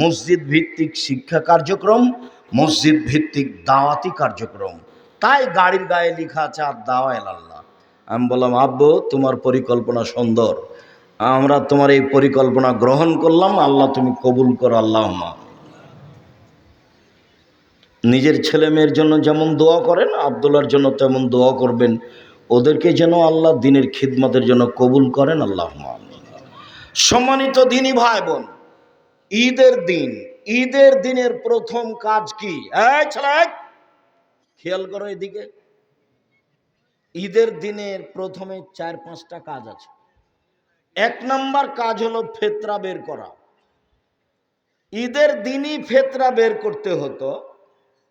মসজিদ ভিত্তিক শিক্ষা কার্যক্রম মসজিদ ভিত্তিক দাওয়াতি কার্যক্রম। তাই গাড়ির গায়ে লেখা আছে, আর দাওয়া আল্লাহ আমি বললাম, আব্বু, তোমার পরিকল্পনা সুন্দর। আমরা তোমার এই পরিকল্পনা গ্রহণ করলাম, আল্লাহ তুমি কবুল করো, আল্লাহ নিজের ছেলে মেয়ের জন্য যেমন দোয়া করেন আবদুল্লার জন্য তেমন দোয়া করবেন। ওদেরকে যেন আল্লাহ দিনের খিদমতের জন্য কবুল করেন, আল্লাহ সম্মানিত দিনই ভাই বোন ঈদের দিন, ঈদের দিনের প্রথম কাজ কি? খেয়াল করো এদিকে। ঈদের দিনের প্রথমে চার, পাঁচটা কাজ আছে। এক নাম্বার কাজ হলো ফেতরা বের করা। ঈদের দিনই ফেতরা বের করতে হতো।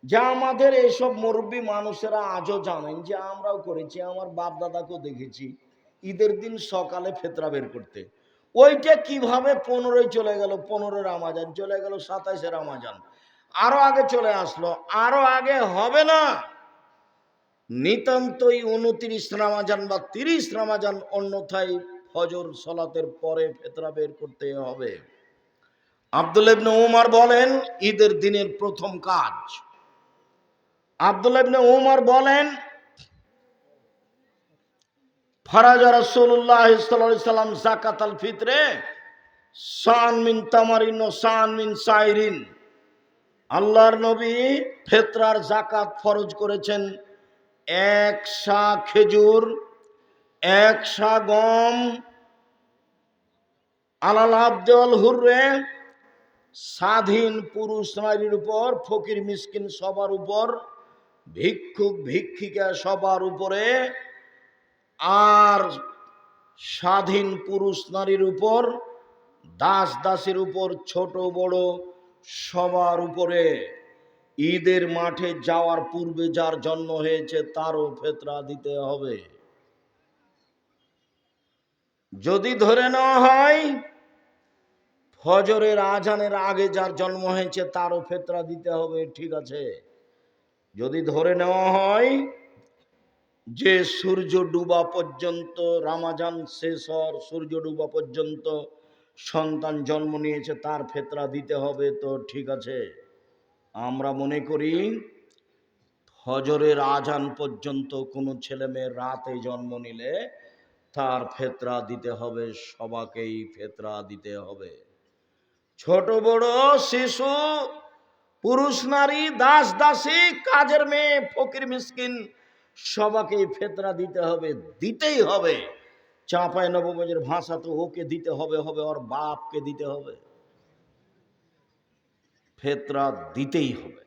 যা আমাদের এইসব মুরব্বী মানুষেরা আজও জানেন যে আমরাও করেছি, আমার বাপ দাদাকেও দেখেছি। ঈদের দিন সকালে ফেতরা বের করতে। ওইটা কীভাবে পনেরোই চলে গেল? পনেরো রামাজান, চলে গেল সাতাশে রামাজান। আরও আগে চলে আসলো, আরও আগে হবে না। নিতান্তই উনত্রিশ রামাজান বা তিরিশ রামাজান অন্যথায় ফজর সলাতের পরে ফেতরা বের করতে হবে। আব্দুল উমার বলেন, ঈদের দিনের প্রথম কাজ। আব্দুল ইবনে উমার বলেন সাল্লাল্লাহু আলাইহি সাল্লাম যাকাত আল ফিতরে সান মিন তামারিন ও সান মিন সাইরিন। আল্লাহর নবী ফেতরার জাকাত ফরজ করেছেন। এক শা খেজুর, এক শা গম, আলাল আব্দুল হুররে, স্বাধীন পুরুষ নারীর উপর, ফকির মিসকিন সবার উপর, ভিক্ষুক, ভিক্ষিকা সবার উপরে আর স্বাধীন পুরুষ নারীর উপর, দাস দাসের উপর, ছোট বড় সবার উপরে। ঈদের মাঠে যাওয়ার পূর্বে যার জন্ম হয়েছে, তারও ফেতরা দিতে হবে। যদি ধরে নেওয়া হয়, ফজরের আজানের আগে যার জন্ম হয়েছে, তারও ফেতরা দিতে হবে, ঠিক আছে। যদি ধরে নেওয়া হয় যে সূর্য ডুবা পর্যন্ত, রামাজান শেষ হওয়ার সূর্য ডুবা পর্যন্ত সন্তান জন্ম নিয়েছে, তার ফেতরা দিতে হবে তো ঠিক আছে। আমরা মনে করি, হজরের আজান পর্যন্ত কোনো ছেলে মেয়ের রাতে জন্ম নিলে তার ফেতরা দিতে হবে, সবাকেই ফেতরা দিতে হবে। ছোট বড় শিশু, পুরুষ নারী, দাস দাসী, কাজের মেয়ে, ফকির, মিসকিন সবাকে ফেতরা দিতে হবে, দিতেই হবে। চাঁপায় নবমজের ভাষা তো ওকে দিতে হবে হবে ওর বাপকে দিতে হবে। ফেতরা দিতেই হবে।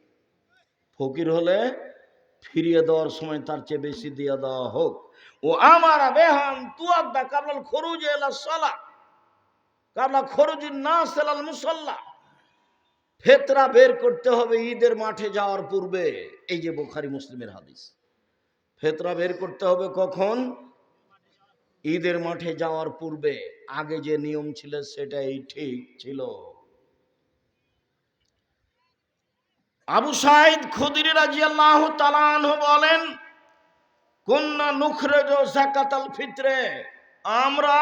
ফকির হলে ফিরিয়ে দেওয়ার সময় তার চেয়ে বেশি দিয়ে দেওয়া হোক। ও আমার বেহান তুয়াদ্দা কাবলাল খরুজ এলা সলা। কাবলা খরুজ না সেলাল মুসল্লা। ফেতরা বের করতে হবে ঈদের মাঠে যাওয়ার পূর্বে। এই যে বোখারি মুসলিমের হাদিস। ফেতরা বের করতে হবে কখন? ঈদের মাঠে যাওয়ার পূর্বে। আগে যে নিয়ম ছিল সেটাই ঠিক ছিল। আবু সাইদ খুদির রাজিয়াল্লাহ তালানহ বলেন কন্যা নুখরেজ জাকাতাল ফিতরে। আমরা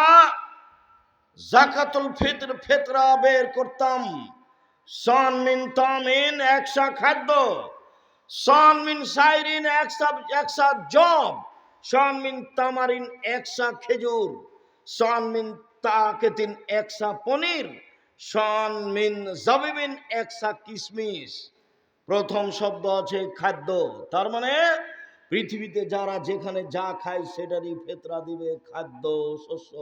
জাকাতুল ফিতর ফেতরা বের করতাম। সন মিন তামিন, একশা খাদ্য। সন মিন সাইরিন একশা একশা জব। সন মিন তামারিন একশা খেজুর। সন মিন তাকেতিন একশা পনির। সন মিন জবিবিন একশা কিশমিশ প্রথম শব্দ আছে খাদ্য। তার মানে পৃথিবীতে যারা যেখানে যা খায় সেটারই ফেতরা দিবে খাদ্য, শস্য।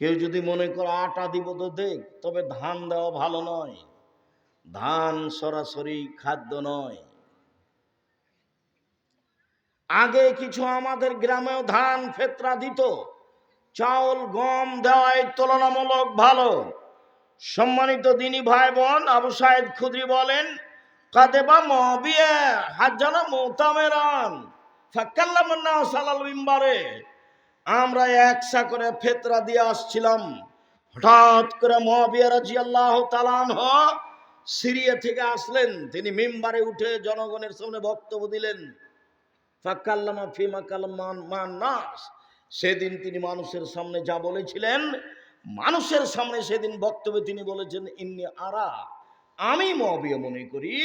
কেউ যদি মনে করে আটা দিব তো দেখ, তবে ধান দেওয়া ভালো নয়। ধান সরাসরি খাদ্য নয়। আগে কিছু আমাদের গ্রামেও ধান ফেতরা দিত। চাউল, গম দেওয়াই তুলনামূলক ভালো। সম্মানিত দিনী ভাই বোন আবু সাহেদ খুদ্রি বলেন, কাদেবা মবিয়ে হাজানা মোতামেরান ফাক্কাল্লামান্না সালাল মিম্বারে। আমরা একসা করে ফেতরা দিয়ে আসছিলাম। হঠাৎ করে মহাবিয়া রাজি আল্লাহ তালান সিরিয়া থেকে আসলেন। তিনি মিম্বারে উঠে জনগণের সামনে বক্তব্য দিলেন। ফাক্কাল্লামা ফিমা কালামান মান সেদিন তিনি মানুষের সামনে যা বলেছিলেন, মানুষের সামনে সেদিন বক্তব্যে তিনি বলেছেন, ইন্নি আরা, আমি মবিয়া মনে করি,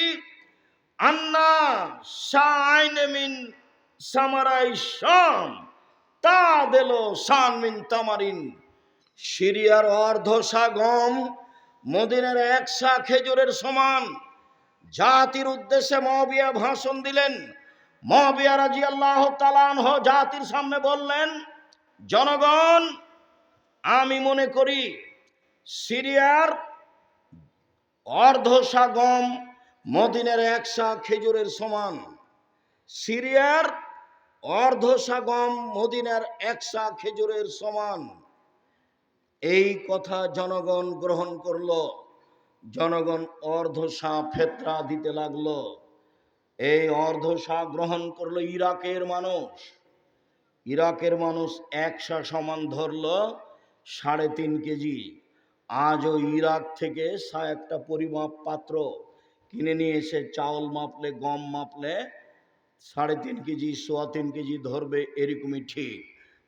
আন্না শাইনমিন সামারাই শাম, তা দিল শানমিন তামারিন। সিরিয়ার অর্ধশা গম মদিনের একশা খেজুরের সমান। জাতির উদ্দেশ্যে মহবিয়া ভাষণ দিলেন। মহবিয়া রাজি আল্লাহ তালানহ জাতির সামনে বললেন, জনগণ, আমি মনে করি সিরিয়ার অর্ধশা গম মদিনের একশা খেজুরের সমান। সিরিয়ার অর্ধশা গম মদিনার একশা খেজুরের সমান। এই কথা জনগণ গ্রহণ করল। জনগণ অর্ধশা ফেতরা দিতে লাগল। এই অর্ধশা গ্রহণ করল ইরাকের মানুষ। ইরাকের মানুষ একশা সমান ধরল সাড়ে তিন কেজি। আজও ইরাক থেকে সা একটা পরিমাপ পাত্র কিনে নিয়ে এসে চাউল মাপলে, গম মাপলে সাড়ে তিন কেজি, সোয়া তিন কেজি ধরবে এরকমই ঠিক।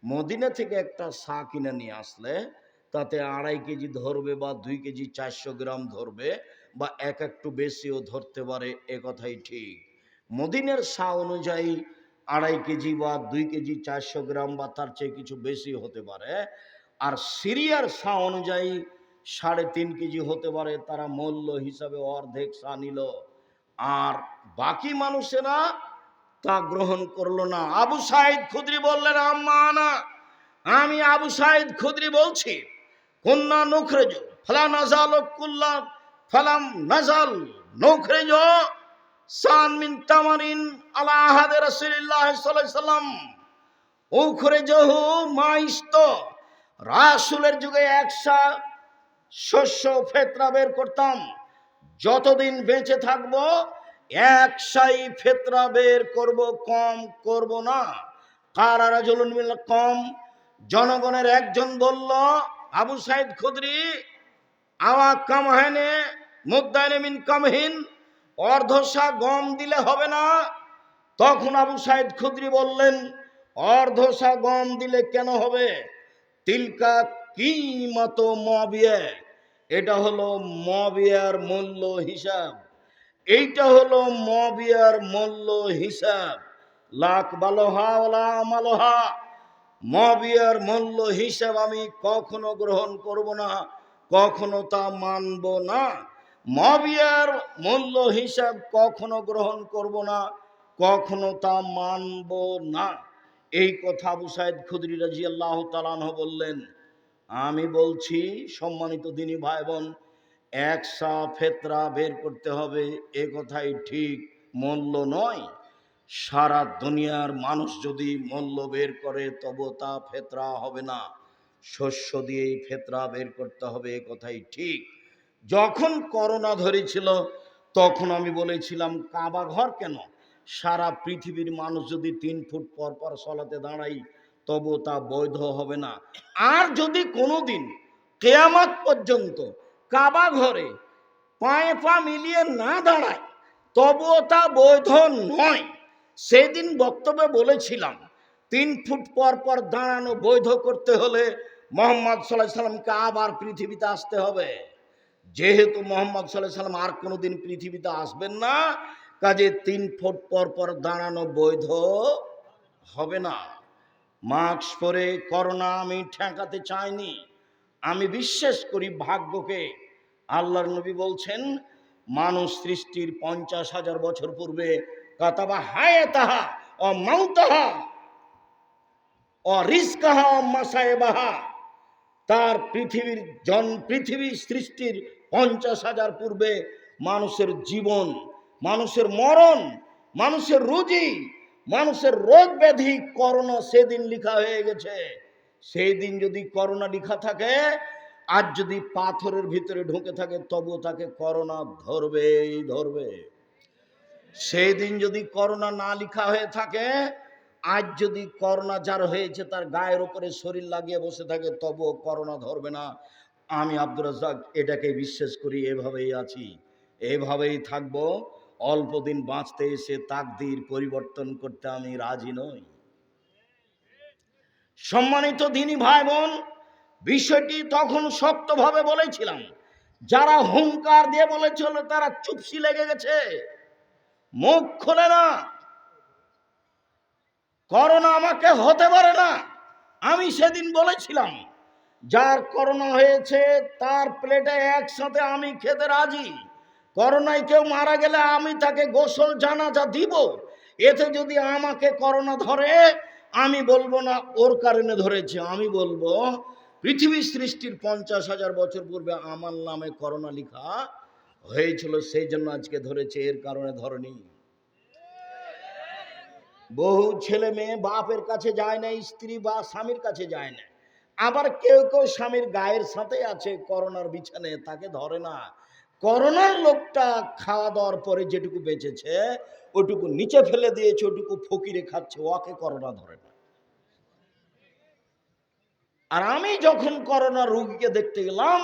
মদিনা থেকে একটা সা কিনে নিয়ে আসলে তাতে আড়াই কেজি ধরবে বা দুই কেজি চারশো গ্রাম ধরবে বা এক একটু বেশিও ধরতে পারে, এ কথাই ঠিক। মদিনের সা অনুযায়ী আড়াই কেজি বা দুই কেজি চারশো গ্রাম বা তার চেয়ে কিছু বেশি হতে পারে। আর সিরিয়ার সা অনুযায়ী সাড়ে তিন কেজি হতে পারে, তারা মূল্য হিসাবে অর্ধেক সা নিল। আর বাকি মানুষেরা তা গ্রহণ করল না। আবু সাইদ খুদ্রি বললেন আম্মানা আমি আবু সাইদ খুদ্রি বলছি কন্যা নখরেজ, ফলা নাজাল কুল্লা, ফালাম নাজাল নখরেজ সান মিন তামারিন আলা আহাদে রাসূলুল্লাহ সাল্লাল্লাহু আলাইহি সাল্লাম। উখরেজহু মাইস্ত রাসূলের যুগে একশা শস্য ফেতরা বের করতাম। যতদিন বেঁচে থাকব একশাই ফেতরা বের করব, কম করব না। কারারা জলুন কম, জনগণের একজন বলল আবু সাইদ খুদরি, আওয়া কামহানে মুদায়নে মিন কামহীন অর্ধশা গম দিলে হবে না। তখন আবু সাইদ খুদরি বললেন, অর্ধশা গম দিলে কেন হবে? তিলকা কি মতো মবিয়া, এটা হলো মবিয়ার মূল্য হিসাব। এইটা হলো মবিয়ার মূল্য হিসাব। লাখ বালোহা ওলা মালোহা মবিয়ার মূল্য হিসাব আমি কখনো গ্রহণ করব না, কখনো তা মানব না। মবিয়ার মূল্য হিসাব কখনো গ্রহণ করব না, কখনো তা মানব না। এই কথা আবু সাইদ খুদরি রাজি আল্লাহ তালানহ বললেন, আমি বলছি, সম্মানিত দিনী ভাই বোন একসা ফেতরা বের করতে হবে, এ কথাই ঠিক, মূল্য নয়। সারা দুনিয়ার মানুষ যদি মূল্য বের করে তবু তা ফেতরা হবে না। শস্য দিয়েই ফেতরা বের করতে হবে, এ কথাই ঠিক। যখন করোনা ধরেছিল, তখন আমি বলেছিলাম, কাবা ঘর কেন? সারা পৃথিবীর মানুষ যদি তিন ফুট পর পর সলাতে দাঁড়াই তবু তা বৈধ হবে না। আর যদি কোনোদিন কেয়ামত পর্যন্ত কাবা ঘরে পায়ে পা মিলিয়ে না দাঁড়ায়, তবুও তা বৈধ নয়। সেদিন বক্তব্যে বলেছিলাম, তিন ফুট পর পর দাঁড়ানো বৈধ করতে হলে মোহাম্মদ সাল্লাহ সাল্লামকে আবার পৃথিবীতে আসতে হবে। যেহেতু মোহাম্মদ সাল্লাহ সাল্লাম আর কোনোদিন পৃথিবীতে আসবেন না, কাজে তিন ফুট পর পর দাঁড়ানো বৈধ হবে না। মাস্ক পরে করোনা আমি ঠেকাতে চাইনি। আমি বিশ্বাস করি ভাগ্যকে। আল্লাহর নবী বলছেন, মানুষ সৃষ্টির পঞ্চাশ হাজার বছর পূর্বে কাতাবা হায় তাহা ও ও রিস্কাহা ও তার পৃথিবীর জন পৃথিবী সৃষ্টির পঞ্চাশ হাজার পূর্বে মানুষের জীবন মানুষের মরণ মানুষের রুজি মানুষের রোগ ব্যাধি করোনা সেদিন লিখা হয়ে গেছে সেই দিন যদি করোনা লিখা থাকে আর যদি পাথরের ভিতরে ঢুকে থাকে তবু তাকে করোনা ধরবেই ধরবে সেই দিন যদি করোনা না লিখা হয়ে থাকে, আজ যদি করোনা যার হয়েছে, তার গায়ের উপরে শরীর লাগিয়ে বসে থাকে, তবুও করোনা ধরবে না। আমি আব্দুর রাজাক এটাকে বিশ্বাস করি, এভাবেই আছি, এভাবেই থাকব। অল্প দিন বাঁচতে এসে তাকদির পরিবর্তন করতে আমি রাজি নই। সম্মানিত দিনী ভাই বোন বিষয়টি তখন শক্তভাবে বলেছিলাম। যারা হুঙ্কার দিয়ে বলেছিল, তারা চুপসি লেগে গেছে। মুখ খোলে না। করোনা আমাকে হতে পারে না। আমি সেদিন বলেছিলাম, যার করোনা হয়েছে তার প্লেটে একসাথে আমি খেতে রাজি। করোনায় কেউ মারা গেলে আমি তাকে গোসল জানাজা দিব। এতে যদি আমাকে করোনা ধরে, আমি বলব না, ওর কারণে ধরেছে। আমি বলব পৃথিবী সৃষ্টির পঞ্চাশ হাজার বছর পূর্বে আমার নামে করোনা লেখা হয়েছিল সেই জন্য আজকে ধরেছে, এর কারণে ধরেনি। বহু ছেলে মেয়ে বাপের কাছে যায় না স্ত্রী বা স্বামীর কাছে যায় না আবার কেউ কেউ স্বামীর গায়ের সাথে আছে, করোনার বিছানে, তাকে ধরে না। করোনার লোকটা খাওয়া দাওয়ার পরে যেটুকু বেঁচেছে, ওটুকু নিচে ফেলে দিয়েছে, ওটুকু ফকিরে খাচ্ছে, ওকে করোনা ধরে না। আর আমি যখন করোনা রুগীকে দেখতে গেলাম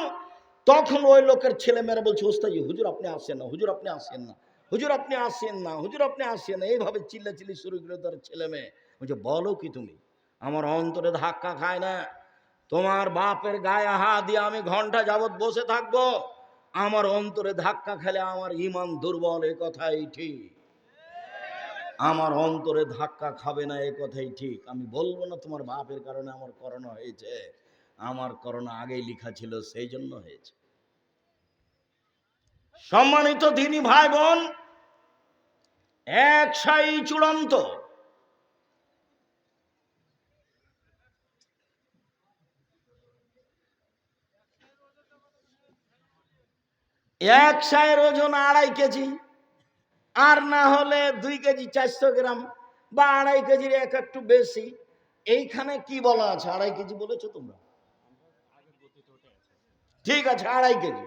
তখন ওই লোকের ছেলে মেয়েরা বলছে, ওস্তাজি, হুজুর আপনি আসেন না, হুজুর আপনি আসেন না, হুজুর আপনি আসেন না, হুজুর আপনি আসেন না। এইভাবে চিল্লা চিল্লি শুরু করে তার ছেলে মেয়ে বলছে, বলো কি তুমি? আমার অন্তরে ধাক্কা খায় না। তোমার বাপের গায়ে হা দিয়ে আমি ঘণ্টা যাবৎ বসে থাকব। আমার অন্তরে ধাক্কা খেলে আমার ইমান দুর্বল, এ কথাই ঠিক। আমার অন্তরে ধাক্কা খাবে না, এ কথাই ঠিক। আমি বলব না তোমার বাপের কারণে আমার করোনা হয়েছে। আমার করোনা আগেই লেখা ছিল, সেই জন্য হয়েছে। সম্মানিত দিনী ভাই বোন এক সাই চূড়ান্ত। এক সায়ের ওজন আড়াই কেজি, আর না হলে দুই কেজি চারশো গ্রাম বা আড়াই কেজির এক একটু বেশি। এইখানে কি বলা আছে? আড়াই কেজি বলেছ তোমরা? ঠিক আছে, আড়াই কেজি।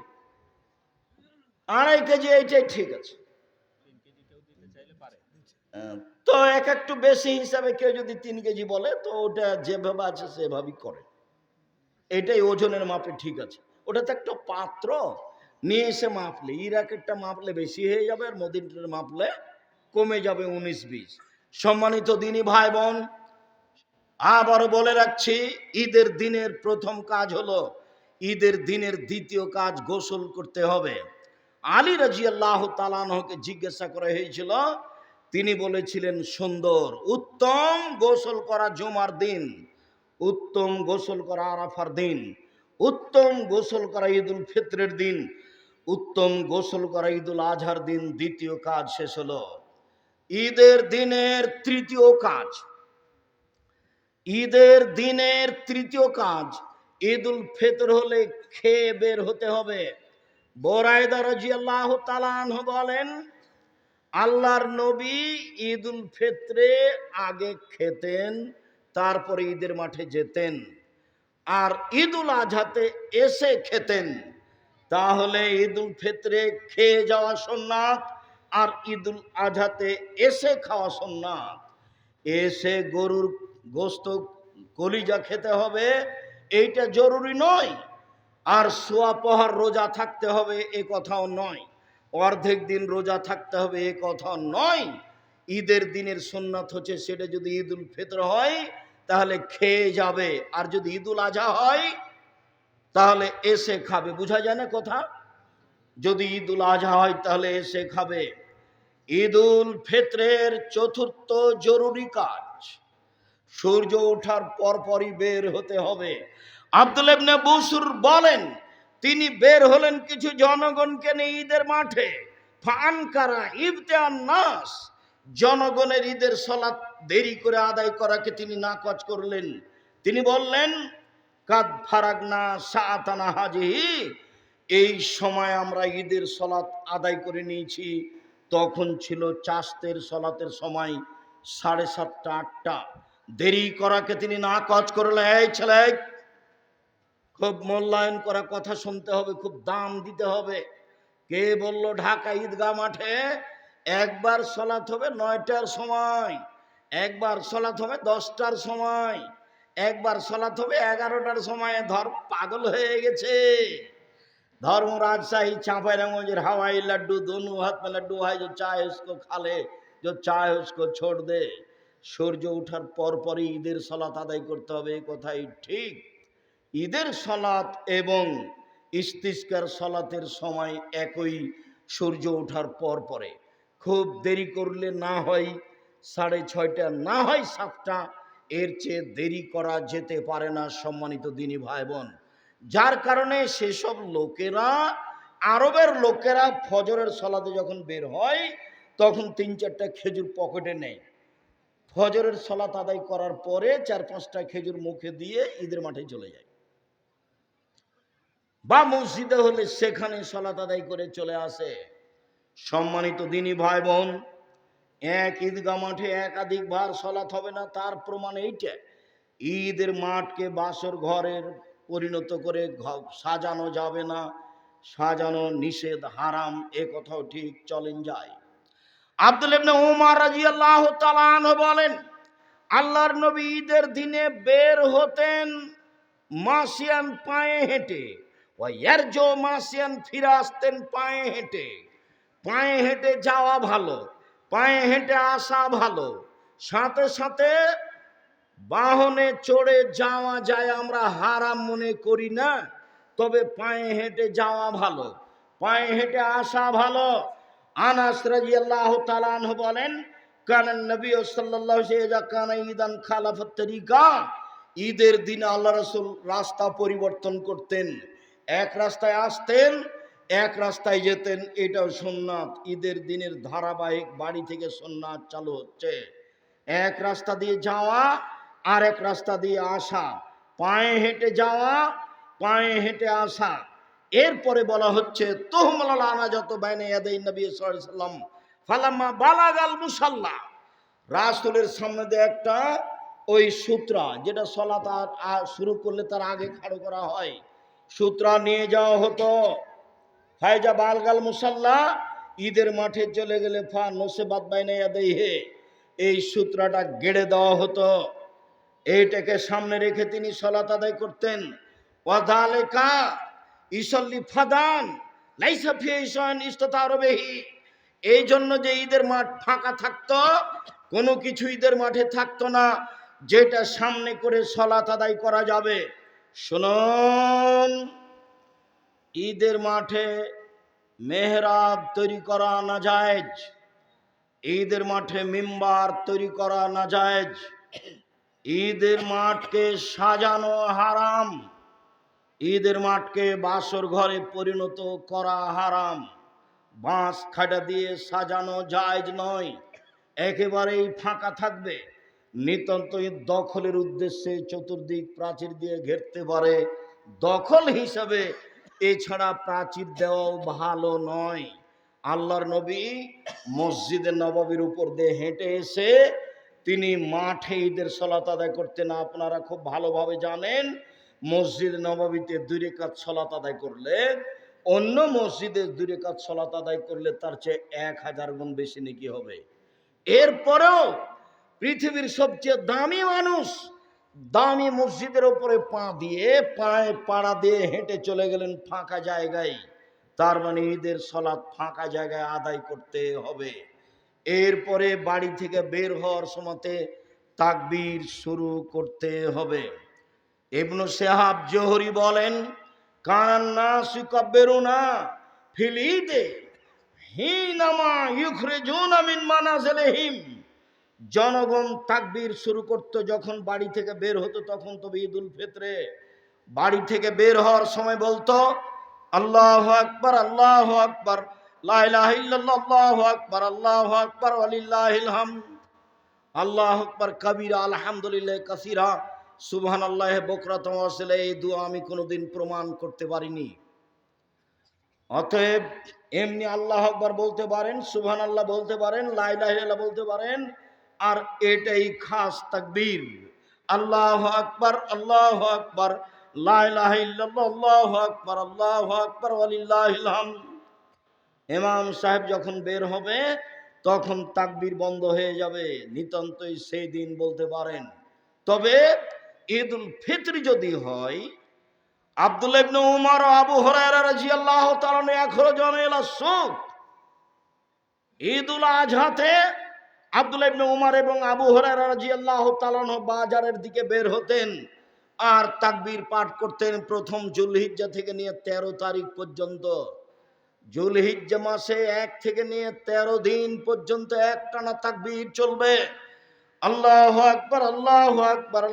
আড়াই কেজি এইটাই ঠিক আছে। তো এক একটু বেশি হিসাবে কেউ যদি তিন কেজি বলে, তো ওটা যেভাবে আছে সেভাবেই করে। এটাই ওজনের মাপে ঠিক আছে। ওটা তো একটা পাত্র নিয়ে এসে মাপলে ইরাকেরটা মাপলে বেশি হয়ে যাবে আর মদিনটার মাপলে কমে যাবে উনিশ, বিশ। সম্মানিত দিনই ভাই বোন আবারও বলে রাখছি, ঈদের দিনের প্রথম কাজ হলো ঈদের দিনের দ্বিতীয় কাজ গোসল করতে হবে। আলী রাজি আল্লাহ তালানহকে জিজ্ঞাসা করা হয়েছিল, তিনি বলেছিলেন, সুন্দর, উত্তম গোসল করা জুমার দিন, উত্তম গোসল করা আরাফার দিন, উত্তম গোসল করা ঈদুল ফিত্রের দিন, উত্তম গোসল করা ঈদুল আজহার দিন দ্বিতীয় কাজ শেষ হলো। ঈদের দিনের তৃতীয় কাজ, ঈদের দিনের তৃতীয় কাজ ঈদুল ফিতর হলে খেয়ে বের হতে হবে। বোরায়দা রাজিয়াল্লাহ তালানহ বলেন, আল্লাহর নবী ঈদুল ফিত্রে আগে খেতেন, তারপরে ঈদের মাঠে যেতেন। আর ঈদুল আজহাতে এসে খেতেন। তাহলে ঈদুল ফিত্রে খেয়ে যাওয়া সোননাথ আর ঈদুল আজহাতে এসে খাওয়া সোননাথ এসে গরুর গোস্ত কলিজা খেতে হবে এইটা জরুরি নয়। আর সোয়া পহার রোজা থাকতে হবে এ কথাও নয়। অর্ধেক দিন রোজা থাকতে হবে এ কথাও নয়। ঈদের দিনের সোননাথ হচ্ছে সেটা যদি ঈদুল ফিতর হয়, তাহলে খেয়ে যাবে। আর যদি ঈদুল আজহা হয়, তাহলে এসে খাবে। বোঝা যায় না কথা? যদি ঈদুল আজহা হয়, তাহলে এসে খাবে। ঈদুল ফিতরের চতুর্থ জরুরি কাজ। সূর্য ওঠার পরপরই বের হতে হবে। আব্দুল ইবনে বসুর বলেন, তিনি বের হলেন কিছু জনগণকে নিয়ে ঈদের মাঠে। ফানকারা ইবতেআন নাস জনগণের ঈদের সলাৎ দেরি করে আদায় করাকে তিনি নাকচ করলেন। তিনি বললেন, কাদ ফারাগনা সাআতানা হাজিহি, এই সময় আমরা ঈদের সলাৎ আদায় করে নিয়েছি। তখন ছিল চাষতের সলাতের সময় সাড়ে সাতটা, আটটা। দেরি করাকে তিনি না কাজ করলে, এই ছেলে, খুব মূল্যায়ন করা কথা শুনতে হবে, খুব দাম দিতে হবে। কে বলল, ঢাকা ঈদগাহ মাঠে একবার সলাত হবে নয়টার সময়, একবার সলাত হবে দশটার সময়, একবার সলাত হবে এগারোটার সময়। ধর্ম পাগল হয়ে গেছে। ধর্ম রাজশাহী চাঁপাইরাঙ্গের হাওয়াই লাড্ডু দনু হাত লাড্ডু হয় যে চায়, উসকো খালে যে চায়, উসকো ছোট দে। সূর্য ওঠার পর পরই ঈদের সলাত আদায় করতে হবে কথাই ঠিক। ঈদের সলাৎ এবং ইস্তিস্কার সলাতের সময় একই সূর্য ওঠার পর পরে খুব দেরি করলে না হয়, সাড়ে ছয়টা, না হয় সাতটা, এর চেয়ে দেরি করা যেতে পারে না, সম্মানিত দিনী ভাই বোন যার কারণে সেসব লোকেরা, আরবের লোকেরা ফজরের সলাতে যখন বের হয়, তখন তিন চারটা খেজুর পকেটে নেয়। ফজরের সলাত আদায় করার পরে চার পাঁচটা খেজুর মুখে দিয়ে ঈদের মাঠে চলে যায়। বা মসজিদে হলে সেখানে সলাত আদায় করে চলে আসে। সম্মানিত দিনী ভাই বোন এক ঈদগা মাঠে একাধিক বার সলাত হবে না, তার প্রমাণ এইটা, ঈদের মাঠকে বাসর ঘরের পরিণত করে সাজানো যাবে না, সাজানো নিষেধ, হারাম, এ কথাও ঠিক চলেন যায়। আব্দুল ইবনে উমার রাদিয়াল্লাহু তাআলা আনহু বলেন, আল্লাহর নবী ঈদের দিনে বের হতেন মাসিয়ান পায়ে হেঁটে ওয়ারজো মাসিয়ান ফিরে আসতেন পায়ে হেঁটে। পায়ে হেঁটে যাওয়া ভালো, পায়ে হেঁটে আসা ভালো। সাথে সাথে বাহনে চড়ে যাওয়া যায় আমরা হারাম মনে করি না, তবে পায়ে হেঁটে যাওয়া ভালো, পায়ে হেঁটে আসা ভালো। আনাস রাদিয়াল্লাহু তাআলা আনহু বলেন, কানান নবী ওয়া কানা ঈদান খালাফাত তরিকা। ঈদের দিনে আল্লাহ রাসূল রাস্তা পরিবর্তন করতেন। এক রাস্তায় আসতেন, এক রাস্তায় যেতেন। এটাও সুন্নাত। ঈদের দিনের ধারাবাহিক বাড়ি থেকে সুন্নাত চালু হচ্ছে। এক রাস্তা দিয়ে যাওয়া আর এক রাস্তা দিয়ে আসা। পায়ে হেঁটে যাওয়া, পায়ে হেঁটে আসা। এরপরে বলা হচ্ছে তোহমলাল আনা যত বাইনে ইয়াদাই নবী সাল্লাম ফালাম্মা বালাগাল মুসাল্লা। রাসুলের সামনে দিয়ে একটা ওই সূত্রা, যেটা সলাত আর- আর শুরু করলে তার আগে খাড়ো করা হয়। সূত্রা নিয়ে যাওয়া হতো ফায়জা বালগাল মুসাল্লা, ঈদের মাঠে চলে গেলে ফা নোসে বাদ বাইনে ইয়াদাই হে। এই সূত্রাটা গেড়ে দেওয়া হতো। এইটাকে সামনে রেখে তিনি সলাত আদায় করতেন। ওয়াদালেকা ইসল্লি ফাদান, লাইসা ফিয়েশন ইস্ততারবেহি এই জন্য যে ঈদের মাঠ ফাঁকা থাকতো, কোনো কিছু ঈদের মাঠে থাকতো না, যেটা সামনে করে সলাত আদায় করা যাবে। শুনুন, ঈদের মাঠে মেহরাব তৈরি করা না জায়েজ ঈদের মাঠে মিম্বার তৈরি করা না জায়েজ ঈদের মাঠকে সাজানো হারাম। ঈদের মাঠকে বাসর ঘরে পরিণত করা হারাম। বাঁশ খাটা দিয়ে সাজানো জায়জ নয়। একেবারেই ফাঁকা থাকবে। নিতান্ত দখলের উদ্দেশ্যে চতুর্দিক প্রাচীর দিয়ে ঘেরতে পারে। দখল হিসাবে এছাড়া প্রাচীর দেওয়াও ভালো নয়। আল্লাহর নবী মসজিদে নবাবির উপর দিয়ে হেঁটে এসে তিনি মাঠে ঈদের সলাত আদায় করতেন। আপনারা খুব ভালোভাবে জানেন মসজিদ নবাবিতে দুই রেখাত সলাত আদায় করলে, অন্য মসজিদে দুই রেখাত সলাত আদায় করলে তার চেয়ে এক হাজার গুণ বেশি নাকি হবে। এরপরেও পৃথিবীর সবচেয়ে দামি মানুষ দামি মসজিদের ওপরে পা দিয়ে পায়ে পাড়া দিয়ে হেঁটে চলে গেলেন ফাঁকা জায়গায়। তার মানে ঈদের সলাৎ ফাঁকা জায়গায় আদায় করতে হবে। এরপরে বাড়ি থেকে বের হওয়ার সময়তে তাকবীর শুরু করতে হবে। ইবনু সেহাব জোহরি বলেন, কান্না সুকাব্বেরুনা ফিলিদে হিনামা ইউখরিজুনা মিন মানাজিলিহিম। জনগণ তাকবীর শুরু করতো যখন বাড়ি থেকে বের হতো, তখন তো ঈদুল ফিতরে বাড়ি থেকে বের হওয়ার সময় বলতো, আল্লাহ আকবার আল্লাহ আকবার, লা ইলাহা ইল্লাল্লাহ, আল্লাহু আকবার আল্লাহু আকবার হামদ। আল্লাহ আকবার, কবিরা, আলহামদুলিল্লাহ, কাসিরা। সুবহান আল্লাহ বকরাতম আসলে এই দোয়া আমি কোনোদিন প্রমাণ করতে পারিনি। অতএব এমনি আল্লাহ আকবার বলতে পারেন সুবহান আল্লাহ বলতে পারেন লাইলাহ বলতে পারেন, আর এটাই খাস তাকবীর। আল্লাহ আকবার আল্লাহ আকবার লাইলাহ আল্লাহ আকবার আল্লাহ আকবার হামদ ইমাম সাহেব যখন বের হবে, তখন তাকবীর বন্ধ হয়ে যাবে, নিতান্তই সেই দিন বলতে পারেন। তবে ঈদ উল ফিত্র যদি হয়, আব্দুল ইবনে উমর ও আবু হুরায়রা রাদিয়াল্লাহু তাআলা এখরজন ইলা সুক ঈদ উল আজহাতে আব্দুল ইবনে উমর এবং আবু হুরায়রা রাদিয়াল্লাহু তাআলা বাজারের দিকে বের হতেন আর তাকবীর পাঠ করতেন প্রথম জুলহিজ্জা থেকে নিয়ে তেরো তারিখ পর্যন্ত। জুলহিজ্জা মাসে এক থেকে নিয়ে তেরো দিন পর্যন্ত একটানা তাকবীর চলবে। আল্লাহ আকবর আল্লাহ আকবর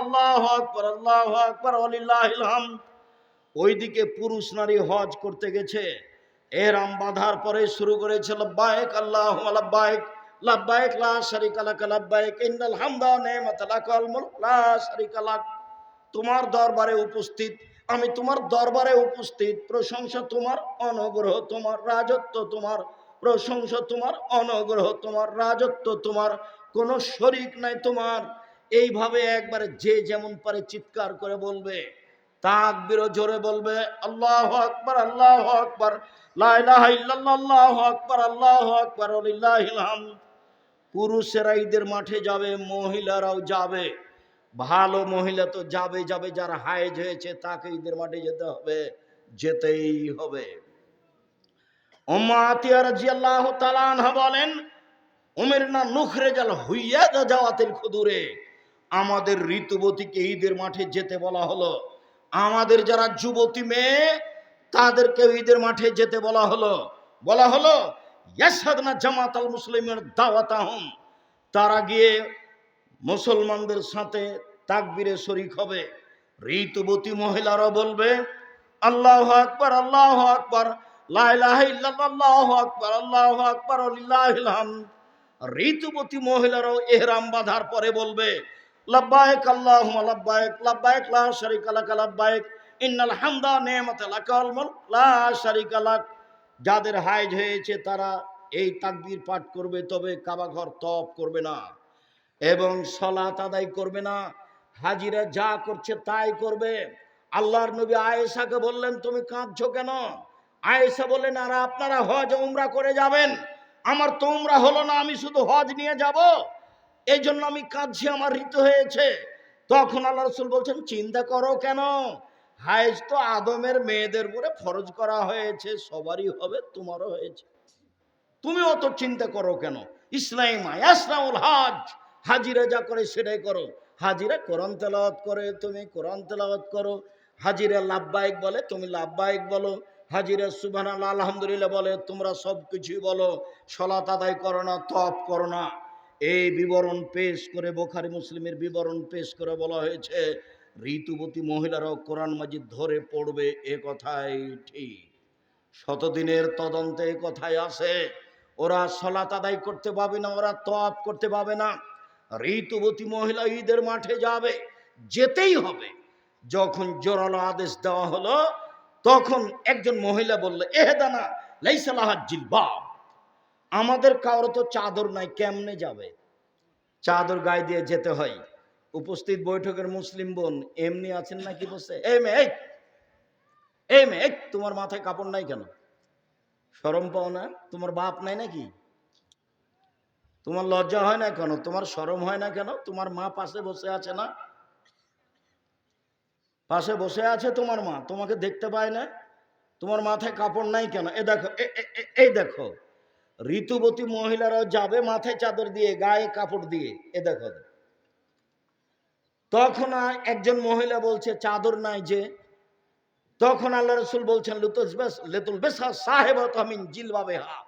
আল্লাহ আকবর আল্লাহ আকবর আলিল্লাহিল হামদ। ওইদিকে পুরুষ নারী হজ করতে গেছে। এরাম বাঁধার পরে শুরু করেছে লব্বাইক আল্লাহ লব্বাইক লব্বাইক লা শারিকা লাক লব্বাইক ইন্নাল হামদা নি'মাতা লাকাল মুলক, লা শারিকা লাক। তোমার দরবারে উপস্থিত, আমি তোমার দরবারে উপস্থিত, প্রশংসা তোমার, অনুগ্রহ তোমার, রাজত্ব তোমার, প্রশংসা তোমার, অনুগ্রহ তোমার, রাজত্ব তোমার কোনো শরিক নাই তোমার। এইভাবে একবারে যে যেমন পারে চিৎকার করে বলবে তাকবিরও জোরে বলবে, আল্লাহ আকবার আল্লাহ আকবার, লা ইলাহা ইল্লাল্লাহ আকবার, আল্লাহু আকবার ওয়ালিল্লাহিল হামদ পুরুষেরা ঈদের মাঠে যাবে, মহিলারাও যাবে। ভালো মহিলা তো যাবে যাবে, যার হায়েজ হয়েছে, তাকে ঈদের মাঠে যেতে হবে, যেতেই হবে। উম্মাতিয়া রাদিয়াল্লাহু তাআলা আনহা বলেন উমের না নুখরে জাল হুইয়া যাওয়াতের খুদুরে। আমাদের ঋতুবতীকে ঈদের মাঠে যেতে বলা হলো। আমাদের যারা যুবতী মেয়ে তাদেরকে ঈদের মাঠে যেতে বলা হলো। বলা হলো ইয়াসাদনা জামাত আল মুসলিমের দাওয়াত আহম তারা গিয়ে মুসলমানদের সাথে তাকবিরে শরিক হবে। ঋতুবতী মহিলারা বলবে, আল্লাহ আকবার আল্লাহ আকবার, লা ইলাহা ইল্লাল্লাহ, আল্লাহু আকবার আল্লাহু আকবার হামদ। ঋতুবতী মহিলারাও এহরাম বাঁধার পরে বলবে লাব্বাইক আল্লাহুম্মা লাব্বাইক লাব্বাইক লা শারিকা লাক লাব্বাইক ইন্নাল হামদা নি'মাতা লাকাল লা শারিকা যাদের হাইজ হয়েছে তারা এই তাকবীর পাঠ করবে, তবে কাবা ঘর তপ করবে না এবং সলাত আদায় করবে না। হাজিরা যা করছে তাই করবে। আল্লাহর নবী আয়েশাকে বললেন, তুমি কাঁদছো কেন? আয়েশা বললেন, আর আপনারা হজ, উমরা করে যাবেন। আমার তো উমরা হলো না, আমি শুধু হজ নিয়ে যাব। এই জন্য আমি কাঁদছি, আমার ঋতু হয়েছে। তখন আল্লাহ রসুল বলছেন, চিন্তা করো কেন? হায়েজ তো আদমের মেয়েদের উপরে ফরজ করা হয়েছে, সবারই হবে, তোমারও হয়েছে। তুমি অত চিন্তা করো কেন? ইসলাম ইসলামুল হাজ। হাজিরা যা করে সেটাই করো। হাজিরা কোরআন তেলাওয়াত করে, তুমি কোরআন তেলাওয়াত করো। হাজিরা লাভবাহিক বলে, তুমি লাভবাহিক বলো। হাজিরা সুবাহ আলহামদুলিল্লাহ বলে, তোমরা সব কিছুই বলো, সলাত আদায় করো না তপ করো না। এই বিবরণ পেশ করে বোখারি মুসলিমের বিবরণ পেশ করে বলা হয়েছে, ঋতুবতী মহিলারাও কোরআন মাজিদ ধরে পড়বে এ কথাই ঠিক। শতদিনের তদন্তে এ কথাই আসে ওরা সলাত আদায় করতে পাবে না, ওরা তপ করতে পাবে না। ঋতুবতী মহিলা ঈদের মাঠে যাবে, যেতেই হবে। যখন জোরালো আদেশ দেওয়া হলো তখন একজন মহিলা বলল এহেদানা লাইসালাহ জিলবাব আমাদের কারও তো চাদর নাই, কেমনে যাবে? চাদর গায়ে দিয়ে যেতে হয়। উপস্থিত বৈঠকের মুসলিম বোন, এমনি আছেন নাকি বসে? এই মে এই মে তোমার মাথায় কাপড় নাই কেন? সরম পাও না? তোমার বাপ নাই নাকি? তোমার লজ্জা হয় না কেন? তোমার শরম হয় না কেন? তোমার মা পাশে বসে আছে না? পাশে বসে আছে তোমার মা, তোমাকে দেখতে পায় না। তোমার মাথায় কাপড় নাই কেন? এ দেখো এই দেখো, ঋতুবতী মহিলারাও যাবে মাথায় চাদর দিয়ে, গায়ে কাপড় দিয়ে, এ দেখো। তখন একজন মহিলা বলছে, চাদর নাই যে। তখন আল্লাহ রসুল বলছেন লুতুল বেস, লেতুল বেসা সাহেব তামিন জিলবাবে হা।